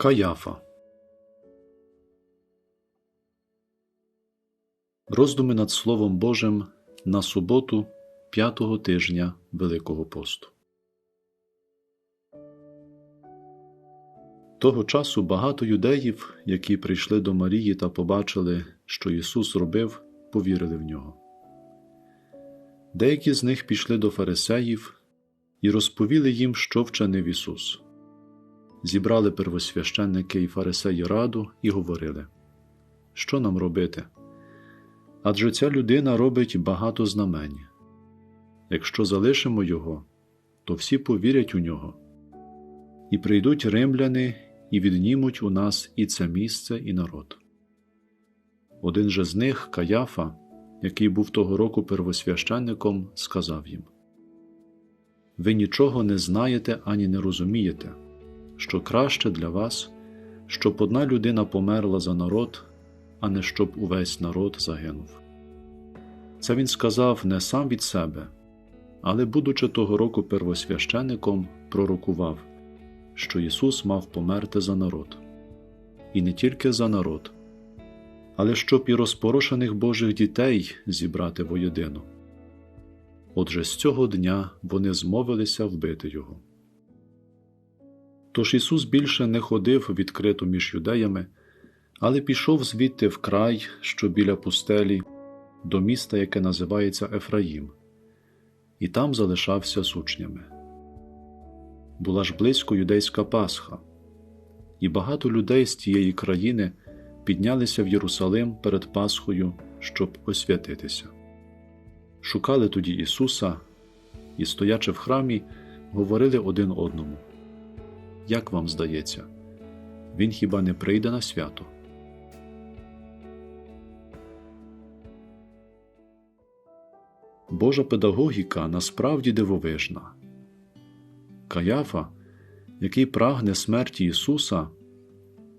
Каяфа Роздуми над Словом Божим на суботу п'ятого тижня Великого посту. Того часу багато юдеїв, які прийшли до Марії та побачили, що Ісус робив, повірили в нього. Деякі з них пішли до фарисеїв і розповіли їм, що вчинив Ісус. Зібрали первосвященники і фарисеї раду і говорили, що нам робити? Адже ця людина робить багато знамень. Якщо залишимо його, то всі повірять у нього, і прийдуть римляни і віднімуть у нас і це місце, і народ. Один же з них, Каяфа, який був того року первосвященником, сказав їм: Ви нічого не знаєте ані не розумієте, що краще для вас, щоб одна людина померла за народ, а не щоб увесь народ загинув. Це він сказав не сам від себе, але, будучи того року первосвященником, пророкував, що Ісус мав померти за народ, і не тільки за народ, але щоб і розпорошених Божих дітей зібрати воєдину. Отже, з цього дня вони змовилися вбити його. Тож Ісус більше не ходив відкрито між юдеями, але пішов звідти в край, що біля пустелі, до міста, яке називається Ефраїм, і там залишався з учнями. Була ж близько юдейська Пасха, і багато людей з тієї країни піднялися в Єрусалим перед Пасхою, щоб освятитися. Шукали тоді Ісуса і, стоячи в храмі, говорили один одному. Як вам здається, Він хіба не прийде на свято? Божа педагогіка насправді дивовижна. Каяфа, який прагне смерті Ісуса,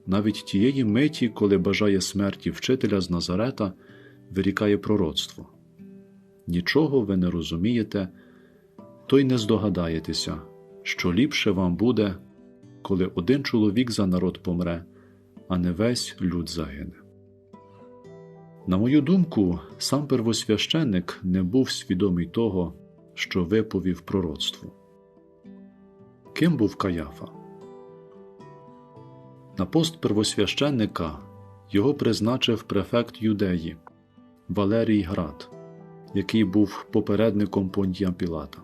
навіть тієї миті, коли бажає смерті вчителя з Назарета, вирікає пророцтво. Нічого ви не розумієте, то й не здогадаєтеся, що ліпше вам буде, коли один чоловік за народ помре, а не весь люд загине. На мою думку, сам первосвященник не був свідомий того, що виповів пророцтво. Ким був Каяфа? На пост первосвященника його призначив префект юдеї Валерій Град, який був попередником Понтія Пілата.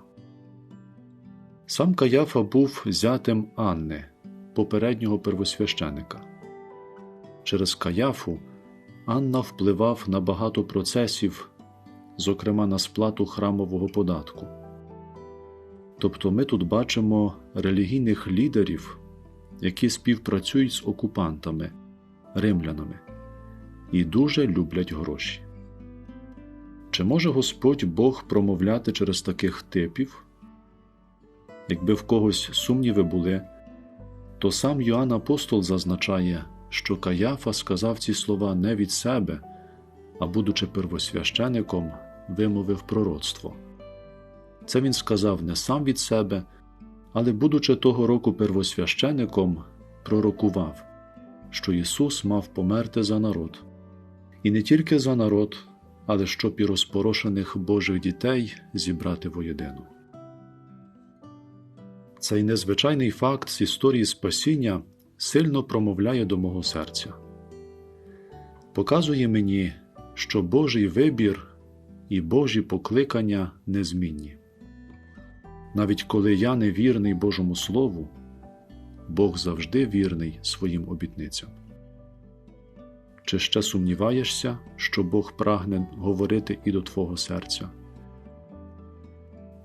Сам Каяфа був зятем Анни, попереднього первосвященика. Через Каяфу Анна впливав на багато процесів, зокрема на сплату храмового податку. Тобто ми тут бачимо релігійних лідерів, які співпрацюють з окупантами, римлянами і дуже люблять гроші. Чи може Господь Бог промовляти через таких типів? Якби в когось сумніви були, то сам Йоанн Апостол зазначає, що Каяфа сказав ці слова не від себе, а, будучи первосвящеником, вимовив пророцтво. Це він сказав не сам від себе, але, будучи того року первосвящеником, пророкував, що Ісус мав померти за народ, і не тільки за народ, але щоб і розпорошених Божих дітей зібрати воєдину. Цей незвичайний факт з історії спасіння сильно промовляє до мого серця, показує мені, що Божий вибір і Божі покликання незмінні. Навіть коли я не вірний Божому Слову, Бог завжди вірний своїм обітницям. Чи ще сумніваєшся, що Бог прагне говорити і до Твого серця?